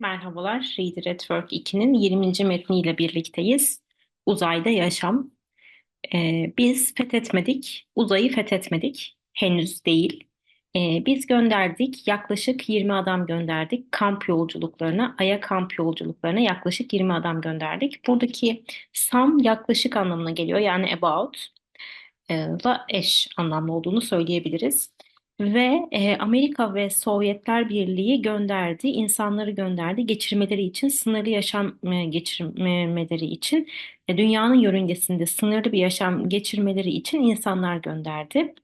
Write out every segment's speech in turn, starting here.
Merhabalar, Read Network 2'nin 20. metniyle birlikteyiz. Uzayda yaşam. Ee, biz fethetmedik, uzayı fethetmedik. Henüz değil. Ee, biz gönderdik, yaklaşık 20 adam gönderdik. Kamp yolculuklarına, Ay'a kamp yolculuklarına yaklaşık 20 adam gönderdik. Buradaki some yaklaşık anlamına geliyor. Yani about e, eş anlamlı olduğunu söyleyebiliriz. Ve e, Amerika ve Sovyetler Birliği gönderdi, insanları gönderdi geçirmeleri için, sınırlı yaşam e, geçirmeleri için, e, dünyanın yörüngesinde sınırlı bir yaşam geçirmeleri için insanlar gönderdi.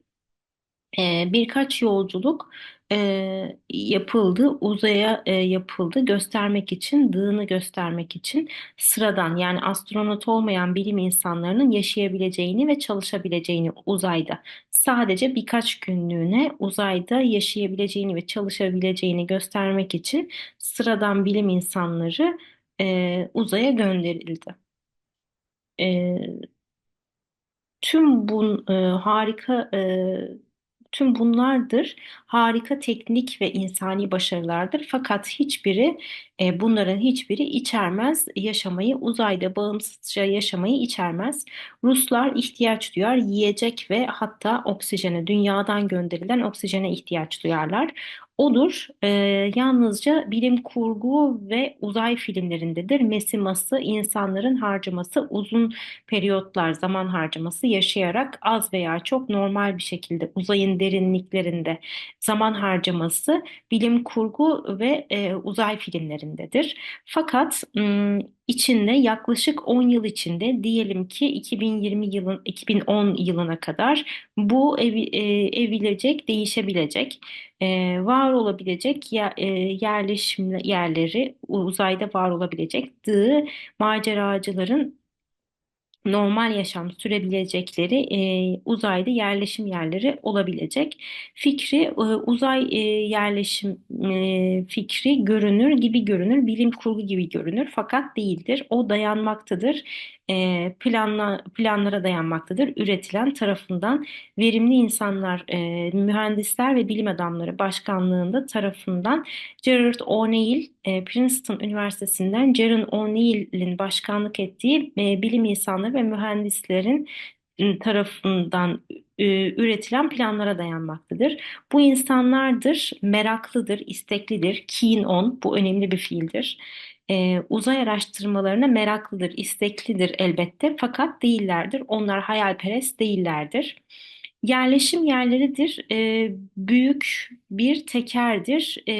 E, birkaç yolculuk e, yapıldı, uzaya e, yapıldı göstermek için, dığını göstermek için sıradan yani astronot olmayan bilim insanlarının yaşayabileceğini ve çalışabileceğini uzayda sadece birkaç günlüğüne uzayda yaşayabileceğini ve çalışabileceğini göstermek için sıradan bilim insanları e, uzaya gönderildi. E, tüm bu e, harika e, Tüm bunlardır harika teknik ve insani başarılardır. Fakat hiçbiri e, bunların hiçbiri içermez yaşamayı uzayda bağımsızca yaşamayı içermez. Ruslar ihtiyaç duyar yiyecek ve hatta oksijene dünyadan gönderilen oksijene ihtiyaç duyarlar. Odur, e, yalnızca bilim kurgu ve uzay filmlerindedir. Mesiması, insanların harcaması, uzun periyotlar, zaman harcaması yaşayarak az veya çok normal bir şekilde uzayın derinliklerinde zaman harcaması bilim kurgu ve e, uzay filmlerindedir. Fakat içinde yaklaşık 10 yıl içinde diyelim ki 2020 yılın 2010 yılına kadar bu ev, e, evilecek, değişebilecek, e, var olabilecek ya, e, yerleşim yerleri uzayda var olabilecek dığı maceracıların normal yaşam sürebilecekleri e, uzayda yerleşim yerleri olabilecek. Fikri e, uzay e, yerleşim e, fikri görünür gibi görünür, bilim kurgu gibi görünür fakat değildir. O dayanmaktadır. E, planla, planlara dayanmaktadır. Üretilen tarafından verimli insanlar, e, mühendisler ve bilim adamları başkanlığında tarafından Gerard O'Neill, e, Princeton Üniversitesi'nden Gerard O'Neill'in başkanlık ettiği e, bilim insanları ve mühendislerin tarafından e, üretilen planlara dayanmaktadır. Bu insanlardır, meraklıdır, isteklidir, keen on, bu önemli bir fiildir. E, uzay araştırmalarına meraklıdır, isteklidir elbette fakat değillerdir. Onlar hayalperest değillerdir. Yerleşim yerleridir, e, büyük bir tekerdir, e,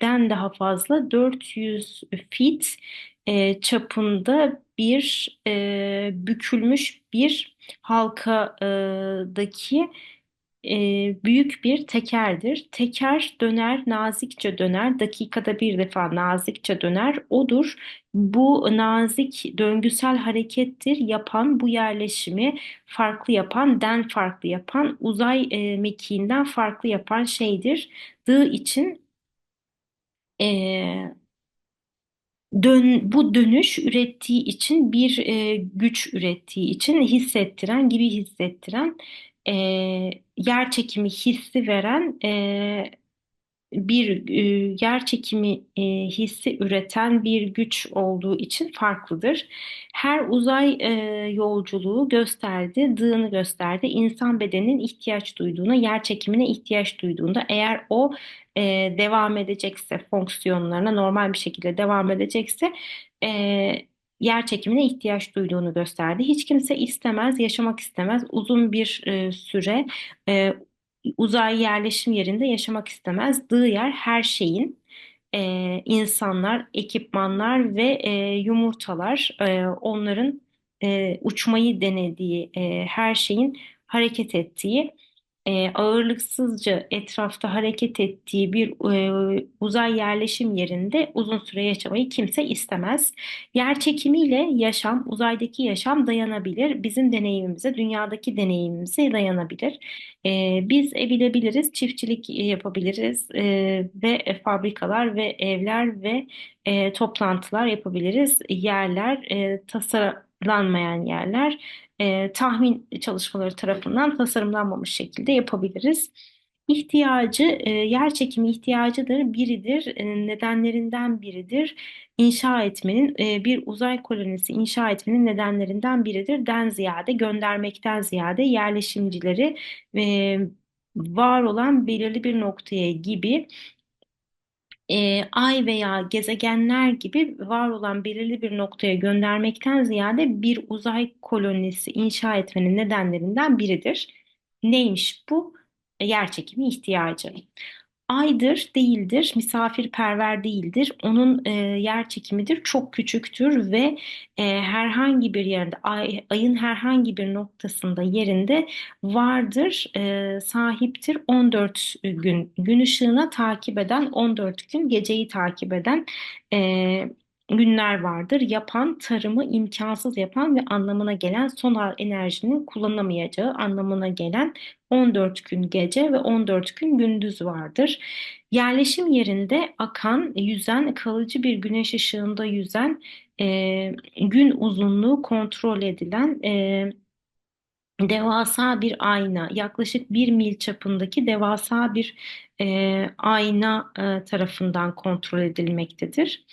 den daha fazla 400 fit e, çapında bir e, bükülmüş bir halkadaki e, büyük bir tekerdir. Teker döner, nazikçe döner, dakikada bir defa nazikçe döner. Odur bu nazik döngüsel harekettir yapan bu yerleşimi farklı yapan, den farklı yapan, uzay e, mekiğinden farklı yapan şeydir. Dığı için e, dön, bu dönüş ürettiği için bir e, güç ürettiği için hissettiren gibi hissettiren e, yer çekimi hissi veren e, bir e, yer çekimi e, hissi üreten bir güç olduğu için farklıdır. Her uzay e, yolculuğu gösterdi, dığını gösterdi. İnsan bedeninin ihtiyaç duyduğuna, yer çekimine ihtiyaç duyduğunda eğer o e, devam edecekse, fonksiyonlarına normal bir şekilde devam edecekse e, yer çekimine ihtiyaç duyduğunu gösterdi. Hiç kimse istemez, yaşamak istemez. Uzun bir e, süre e, uzay yerleşim yerinde yaşamak istemez. Dığı yer her şeyin e, insanlar, ekipmanlar ve e, yumurtalar e, onların e, uçmayı denediği e, her şeyin hareket ettiği e, ağırlıksızca etrafta hareket ettiği bir e, uzay yerleşim yerinde uzun süre yaşamayı kimse istemez. Yer çekimiyle yaşam, uzaydaki yaşam dayanabilir. Bizim deneyimimize, dünyadaki deneyimimize dayanabilir. E, biz evilebiliriz, çiftçilik yapabiliriz e, ve fabrikalar ve evler ve e, toplantılar yapabiliriz. Yerler, e, tasarlanmayan yerler e, tahmin çalışmaları tarafından tasarımlanmamış şekilde yapabiliriz. İhtiyacı, e, yer çekimi ihtiyacıdır, biridir, e, nedenlerinden biridir. İnşa etmenin, e, bir uzay kolonisi inşa etmenin nedenlerinden biridir. Den ziyade, göndermekten ziyade yerleşimcileri e, var olan belirli bir noktaya gibi e, ay veya gezegenler gibi var olan belirli bir noktaya göndermekten ziyade bir uzay kolonisi inşa etmenin nedenlerinden biridir. Neymiş bu? Yerçekimi ihtiyacı. Aydır, değildir, misafirperver değildir. Onun e, yer çekimidir, çok küçüktür ve e, herhangi bir yerde, ay, ayın herhangi bir noktasında yerinde vardır, e, sahiptir. 14 gün, gün ışığına takip eden, 14 gün geceyi takip eden e, günler vardır. Yapan, tarımı imkansız yapan ve anlamına gelen son enerjinin kullanılamayacağı anlamına gelen 14 gün gece ve 14 gün gündüz vardır. Yerleşim yerinde akan, yüzen, kalıcı bir güneş ışığında yüzen, e, gün uzunluğu kontrol edilen e, devasa bir ayna, yaklaşık bir mil çapındaki devasa bir e, ayna e, tarafından kontrol edilmektedir.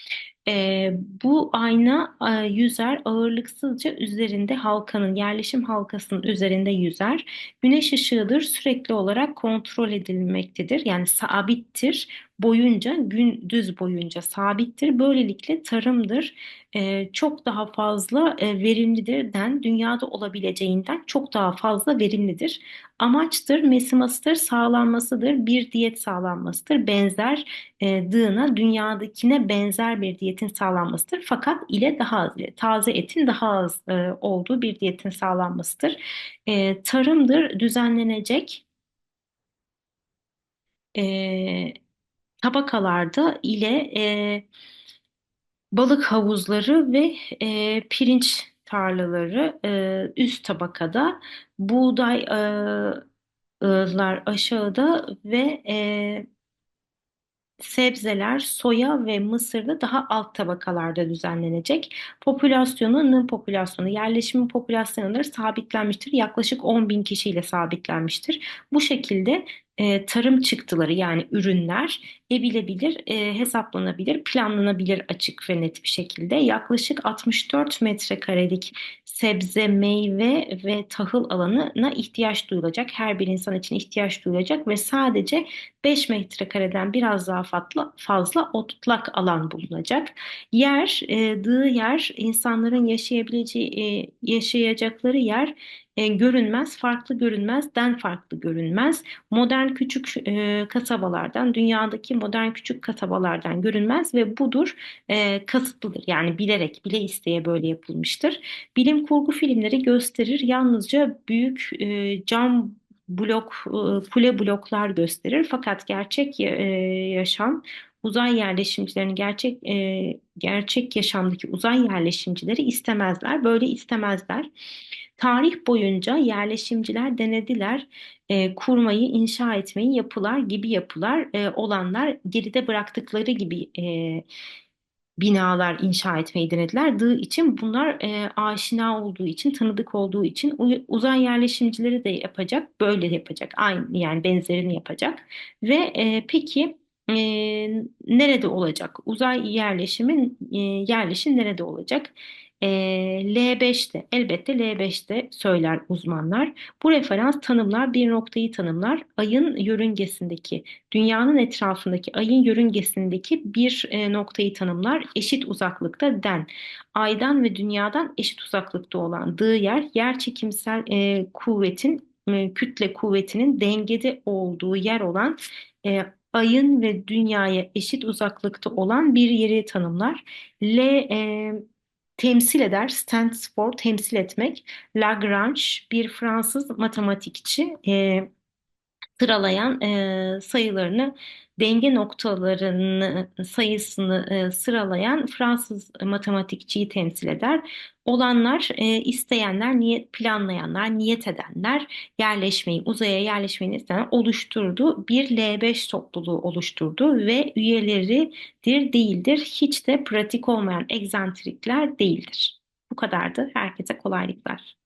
E, bu ayna e, yüzer ağırlıksızca üzerinde halkanın yerleşim halkasının üzerinde yüzer. Güneş ışığıdır sürekli olarak kontrol edilmektedir. Yani sabittir boyunca gündüz boyunca sabittir. Böylelikle tarımdır e, çok daha fazla e, verimlidir den dünyada olabileceğinden çok daha fazla verimlidir. Amaçtır, mesimasıdır, sağlanmasıdır, bir diyet sağlanmasıdır. Benzer e, dığına, dünyadakine benzer bir diyetin sağlanmasıdır. Fakat ile daha az, taze etin daha az e, olduğu bir diyetin sağlanmasıdır. E, tarımdır, düzenlenecek. E, tabakalarda ile e, balık havuzları ve e, pirinç tarlaları e, üst tabakada, buğdaylar aşağıda ve e, sebzeler, soya ve mısırda daha alt tabakalarda düzenlenecek. Popülasyonu, nın popülasyonu, yerleşimin popülasyonları sabitlenmiştir. Yaklaşık 10 bin kişiyle sabitlenmiştir. Bu şekilde e, tarım çıktıları yani ürünler ebilebilir, e, hesaplanabilir, planlanabilir açık ve net bir şekilde. Yaklaşık 64 metrekarelik sebze, meyve ve tahıl alanına ihtiyaç duyulacak. Her bir insan için ihtiyaç duyulacak ve sadece 5 metrekareden biraz daha fazla, fazla otlak alan bulunacak. Yer, e, dığı yer, insanların yaşayabileceği, e, yaşayacakları yer e, görünmez, farklı görünmez, den farklı görünmez. Modern küçük e, kasabalardan, dünyadaki modern küçük kasabalardan görünmez ve budur e, kasıtlıdır. Yani bilerek, bile isteye böyle yapılmıştır. Bilim kurgu filmleri gösterir yalnızca büyük e, cam blok, e, kule bloklar gösterir. Fakat gerçek e, yaşam uzay yerleşimcilerini gerçek e, gerçek yaşamdaki uzay yerleşimcileri istemezler. Böyle istemezler. Tarih boyunca yerleşimciler denediler e, kurmayı, inşa etmeyi yapılar gibi yapılar e, olanlar geride bıraktıkları gibi e, binalar inşa etmeyi denediler. Dığı için bunlar e, aşina olduğu için, tanıdık olduğu için uzay yerleşimcileri de yapacak, böyle yapacak, aynı yani benzerini yapacak. Ve e, peki e, nerede olacak? Uzay yerleşimin e, yerleşim nerede olacak? E, L5'te, elbette L5'te söyler uzmanlar. Bu referans tanımlar bir noktayı tanımlar. Ayın yörüngesindeki, dünyanın etrafındaki ayın yörüngesindeki bir e, noktayı tanımlar. Eşit uzaklıkta den. Aydan ve dünyadan eşit uzaklıkta olan dığı yer, yer çekimsel e, kuvvetin, e, kütle kuvvetinin dengede olduğu yer olan e, ayın ve dünyaya eşit uzaklıkta olan bir yeri tanımlar. L e, temsil eder, stands for temsil etmek. Lagrange bir Fransız matematikçi e, sıralayan e, sayılarını denge noktalarını sayısını e, sıralayan Fransız matematikçiyi temsil eder. Olanlar e, isteyenler, niyet planlayanlar, niyet edenler yerleşmeyi, uzaya yerleşmeyi isteyen oluşturdu. Bir L5 topluluğu oluşturdu ve üyeleridir değildir. Hiç de pratik olmayan egzantrikler değildir. Bu kadardı. Herkese kolaylıklar.